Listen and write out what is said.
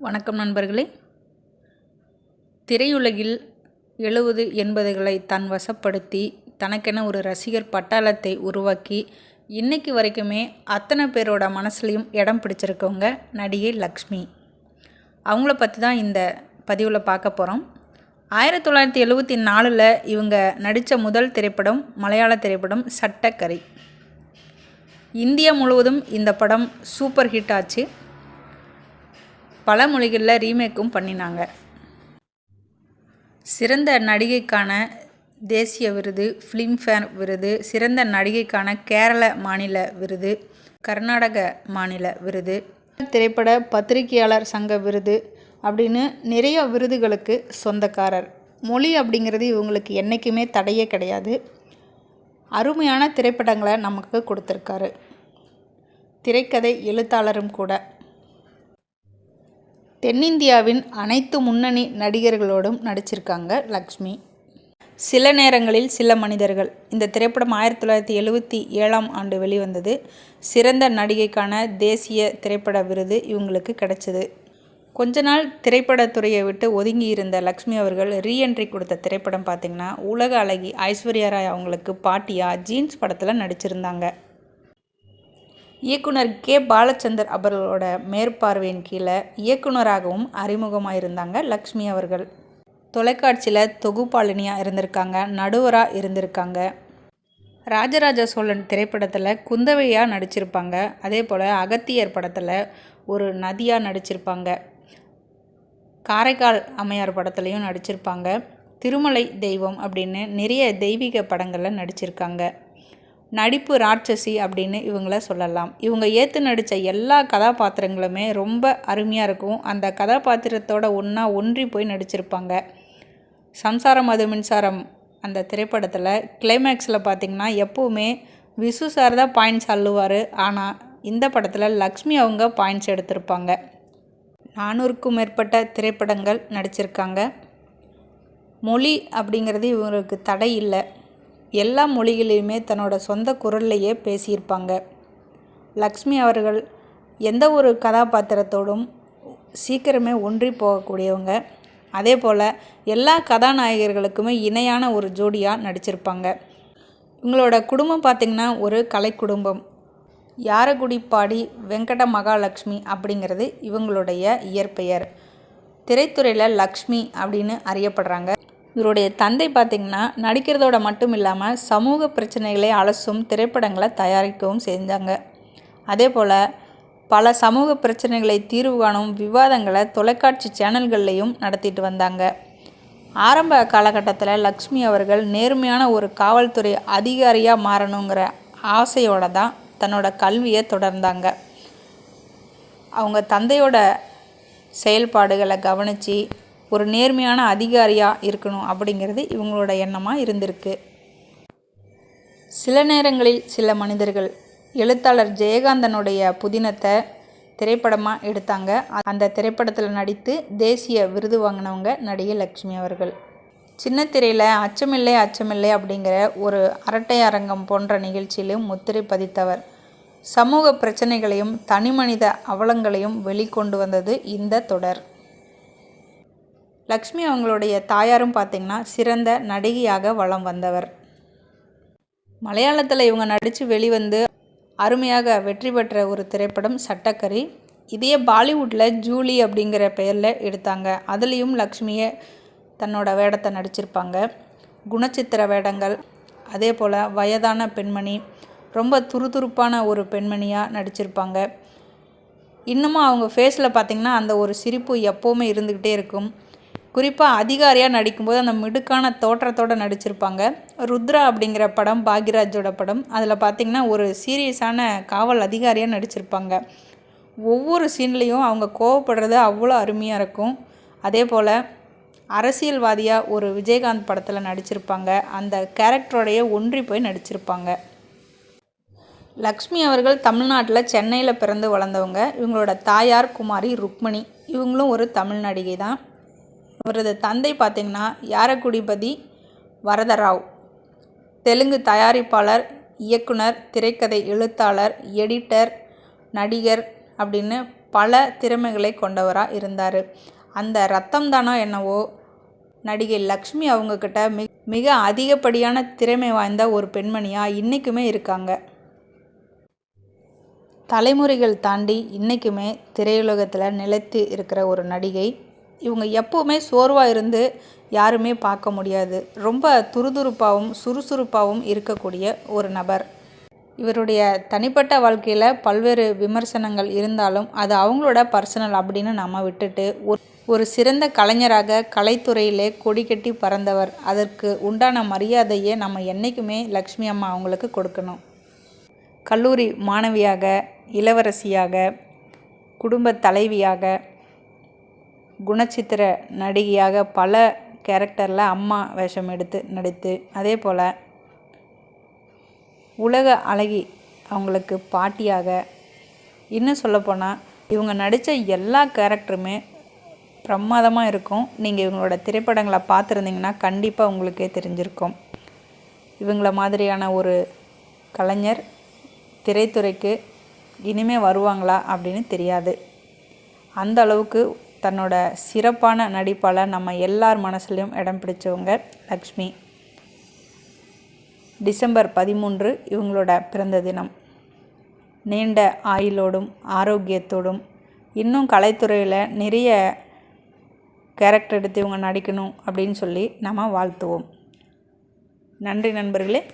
வணக்கம் நண்பர்களே. திரையுலகில் எழுபது எண்பதுகளை தன் வசப்படுத்தி தனக்கென ஒரு ரசிகர் பட்டாளத்தை உருவாக்கி இன்னைக்கு வரைக்குமே அத்தனை பேரோட மனசுலையும் இடம் பிடிச்சிருக்கவங்க நடிகை லக்ஷ்மி. அவங்கள பற்றி தான் இந்த பதிவில் பார்க்க போகிறோம் ஆயிரத்தி தொள்ளாயிரத்தி எழுபத்தி நாலில் இவங்க நடித்த முதல் திரைப்படம் மலையாள திரைப்படம் சட்டக்கரை. இந்தியா முழுவதும் இந்த படம் சூப்பர் ஹிட் ஆச்சு. பல மொழிகளில் ரீமேக்கும் பண்ணினாங்க. சிறந்த நடிகைக்கான தேசிய விருது ஃபிலிம்ஃபேர் விருது சிறந்த நடிகைக்கான கேரள மாநில விருது கர்நாடக மாநில விருது திரைப்பட பத்திரிகையாளர் சங்க விருது அப்படின்னு நிறைய விருதுகளுக்கு சொந்தக்காரர். மொழி அப்படிங்கிறது இவங்களுக்கு என்றைக்குமே தடையே கிடையாது. அருமையான திரைப்படங்களை நமக்கு கொடுத்துருக்காரு. திரைக்கதை எழுத்தாளரும் கூட. தென்னிந்தியாவின் அனைத்து முன்னணி நடிகர்களோடும் நடிச்சிருக்காங்க லக்ஷ்மி. சில நேரங்களில் சில மனிதர்கள். இந்த திரைப்படம் ஆயிரத்தி தொள்ளாயிரத்தி எழுபத்தி ஏழாம் ஆண்டு வெளிவந்தது. சிறந்த நடிகைக்கான தேசிய திரைப்பட விருது இவங்களுக்கு கிடைச்சது. கொஞ்ச நாள் திரைப்படத்துறையை விட்டு ஒதுங்கி இருந்த லக்ஷ்மி அவர்கள் ரீஎன்ட்ரி கொடுத்த திரைப்படம் பார்த்திங்கன்னா உலக அழகி ஐஸ்வர்யா ராய் அவங்களுக்கு பாட்டியா ஜீன்ஸ் படத்தில் நடிச்சிருந்தாங்க. இயக்குனர் கே. பாலச்சந்தர் அவர்களோட மேற்பார்வையின் கீழே இயக்குனராகவும் அறிமுகமாக இருந்தாங்க லக்ஷ்மி அவர்கள். தொலைக்காட்சியில் தொகுப்பாளினியாக இருந்திருக்காங்க நடுவராக இருந்திருக்காங்க. ராஜராஜ சோழன் திரைப்படத்தில் குந்தவையாக நடிச்சிருப்பாங்க அதே போல் அகத்தியர் படத்தில் ஒரு நதியாக நடிச்சிருப்பாங்க. காரைக்கால் அம்மையார் படத்துலையும் நடிச்சிருப்பாங்க. திருமலை தெய்வம் அப்படின்னு நிறைய தெய்வீக படங்களில் நடிச்சிருக்காங்க. நடிப்பு ராட்சசி அப்படின்னு இவங்கள சொல்லலாம். இவங்க ஏற்று நடித்த எல்லா கதாபாத்திரங்களுமே ரொம்ப அருமையாக இருக்கும். அந்த கதாபாத்திரத்தோட ஒன்றா ஒன்றி போய் நடிச்சிருப்பாங்க. சம்சாரம் அது மின்சாரம் அந்த திரைப்படத்தில் கிளைமேக்ஸில் பார்த்திங்கன்னா எப்போவுமே விசு சார் தான் பாயிண்ட்ஸ் அள்ளுவார். ஆனால் இந்த படத்தில் லக்ஷ்மி அவங்க பாயிண்ட்ஸ் எடுத்திருப்பாங்க. நானூறுக்கும் மேற்பட்ட திரைப்படங்கள் நடிச்சிருக்காங்க. மொழி அப்படிங்கிறது இவங்களுக்கு தடை இல்லை. எல்லா மொழிகளிலுமே தன்னோட சொந்த குரல்லையே பேசியிருப்பாங்க. லக்ஷ்மி அவர்கள் எந்த ஒரு கதாபாத்திரத்தோடும் சீக்கிரமே ஒன்றி போகக்கூடியவங்க. அதே போல் எல்லா கதாநாயகர்களுக்குமே இணையான ஒரு ஜோடியாக நடிச்சிருப்பாங்க. இவங்களோட குடும்பம் பார்த்திங்கன்னா ஒரு கலை குடும்பம் யாரகுடிப்பாடி வெங்கட மகாலட்சுமி அப்படிங்கிறது இவங்களுடைய இயற்பெயர். திரைத்துறையில் லக்ஷ்மி அப்படின்னு அறியப்படுறாங்க. இவருடைய தந்தை பார்த்திங்கன்னா நடிக்கிறதோட மட்டும் இல்லாமல் சமூக பிரச்சனைகளை அலசும் திரைப்படங்களை தயாரிக்கவும் செஞ்சாங்க. அதே போல் பல சமூக பிரச்சனைகளை தீர்வு காணும் விவாதங்களை தொலைக்காட்சி சேனல்கள்லையும் நடத்திட்டு வந்தாங்க. ஆரம்ப காலகட்டத்தில் லக்ஷ்மி அவர்கள் நேர்மையான ஒரு காவல்துறை அதிகாரியாக மாறணுங்கிற ஆசையோடு தான் தன்னோட கல்வியை தொடர்ந்தாங்க. அவங்க தந்தையோட செயல்பாடுகளை கவனித்து ஒரு நேர்மையான அதிகாரியாக இருக்கணும் அப்படிங்கிறது இவங்களோட எண்ணமாக இருந்திருக்கு. சில நேரங்களில் சில மனிதர்கள் எழுத்தாளர் ஜெயகாந்தனுடைய புதினத்தை திரைப்படமாக எடுத்தாங்க. அந்த திரைப்படத்தில் நடித்து தேசிய விருது வாங்கினவங்க நடிகை லக்ஷ்மி அவர்கள். சின்ன திரையில் அச்சமில்லை அச்சமில்லை அப்படிங்கிற ஒரு அரட்டை அரங்கம் போன்ற நிகழ்ச்சியிலும் முத்திரை பதித்தவர். சமூக பிரச்சனைகளையும் தனிமனித அவலங்களையும் வெளிக்கொண்டு வந்தது இந்த தொடர். லக்ஷ்மி அவங்களுடைய தாயாரும் பார்த்திங்கன்னா சிறந்த நடிகையாக வளம் வந்தவர். மலையாளத்தில் இவங்க நடித்து வெளிவந்து அருமையாக வெற்றி பெற்ற ஒரு திரைப்படம் சட்டக்கரி. இதே பாலிவுட்டில் ஜூலி அப்படிங்கிற பெயரில் எடுத்தாங்க. அதுலேயும் லக்ஷ்மியை தன்னோட வேடத்தை நடிச்சிருப்பாங்க. குணச்சித்திர வேடங்கள் அதே போல் வயதான பெண்மணி ரொம்ப துருதுருப்பான ஒரு பெண்மணியாக நடிச்சிருப்பாங்க. இன்னமும் அவங்க ஃபேஸில் பார்த்திங்கன்னா அந்த ஒரு சிரிப்பு எப்போவுமே இருந்துக்கிட்டே இருக்கும். குறிப்பாக அதிகாரியாக நடிக்கும்போது அந்த மிடுக்கான தோற்றத்தோடு நடிச்சிருப்பாங்க. ருத்ரா அப்படிங்கிற படம் பாக்யராஜோட படம். அதில் பார்த்திங்கன்னா ஒரு சீரியஸான காவல் அதிகாரியாக நடிச்சிருப்பாங்க. ஒவ்வொரு சீன்லேயும் அவங்க கோவப்படுறது அவ்வளோ அருமையாக இருக்கும். அதே போல் அரசியல்வாதியாக ஒரு விஜயகாந்த் படத்தில் நடிச்சிருப்பாங்க. அந்த கேரக்டரோடைய ஒன்றி போய் நடிச்சிருப்பாங்க. லக்ஷ்மி அவர்கள் தமிழ்நாட்டில் சென்னையில் பிறந்து வளர்ந்தவங்க. இவங்களோட தாயார் குமாரி ருக்மணி. இவங்களும் ஒரு தமிழ் நடிகை தான் இவரது தந்தை பார்த்திங்கன்னா யாரக்குடிபதி வரதராவ். தெலுங்கு தயாரிப்பாளர் இயக்குனர் திரைக்கதை எழுத்தாளர் எடிட்டர் நடிகர் அப்படின்னு பல திறமைகளை கொண்டவராக இருந்தார். அந்த ரத்தம் தானோ என்னவோ நடிகை லக்ஷ்மி அவங்கக்கிட்ட மி மிக அதிகப்படியான திறமை வாய்ந்த ஒரு பெண்மணியாக இன்றைக்குமே இருக்காங்க. தலைமுறைகள் தாண்டி இன்றைக்குமே திரையுலகத்தில் நிலைத்து இருக்கிற ஒரு நடிகை இவங்க எப்போவுமே சோர்வாக இருந்து யாருமே பார்க்க முடியாது. ரொம்ப துருதுருப்பாகவும் சுறுசுறுப்பாகவும் இருக்கக்கூடிய ஒரு நபர். இவருடைய தனிப்பட்ட வாழ்க்கையில் பல்வேறு விமர்சனங்கள் இருந்தாலும் அது அவங்களோட பர்சனல் அப்படின்னு நம்ம விட்டுட்டு ஒரு ஒரு சிறந்த கலைஞராக கலைத்துறையிலே கொடி கட்டி பறந்தவர். அதற்கு உண்டான மரியாதையை நம்ம என்றைக்குமே லக்ஷ்மி அம்மா அவங்களுக்கு கொடுக்கணும். கல்லூரி மாணவியாக இளவரசியாக குடும்ப தலைவியாக குணச்சித்திர நடிகையாக பல கேரக்டரில் அம்மா வேஷம் எடுத்து நடித்து அதே போல் உலக அழகி அவங்களுக்கு பாட்டியாக. இன்னும் சொல்லப்போனால் இவங்க நடித்த எல்லா கேரக்டருமே பிரமாதமாக இருக்கும். நீங்கள் இவங்களோட திரைப்படங்களை பார்த்துருந்தீங்கன்னா கண்டிப்பாக உங்களுக்கே தெரிஞ்சிருக்கும். இவங்கள மாதிரியான ஒரு கலைஞர் திரைத்துறைக்கு இனிமே வருவாங்களா அப்படின்னு தெரியாது. அந்த அளவுக்கு தன்னோட சிறப்பான நடிப்பால் நம்ம எல்லார் மனசுலையும் இடம் பிடிச்சவங்க லக்ஷ்மி. டிசம்பர் பதிமூன்று இவங்களோட பிறந்த தினம். நீண்ட ஆயுளோடும் ஆரோக்கியத்தோடும் இன்னும் கலைத்துறையில் நிறைய கேரக்டர் எடுத்து இவங்க நடிக்கணும் அப்படின்னு சொல்லி நம்ம வாழ்த்துவோம். நன்றி நண்பர்களே.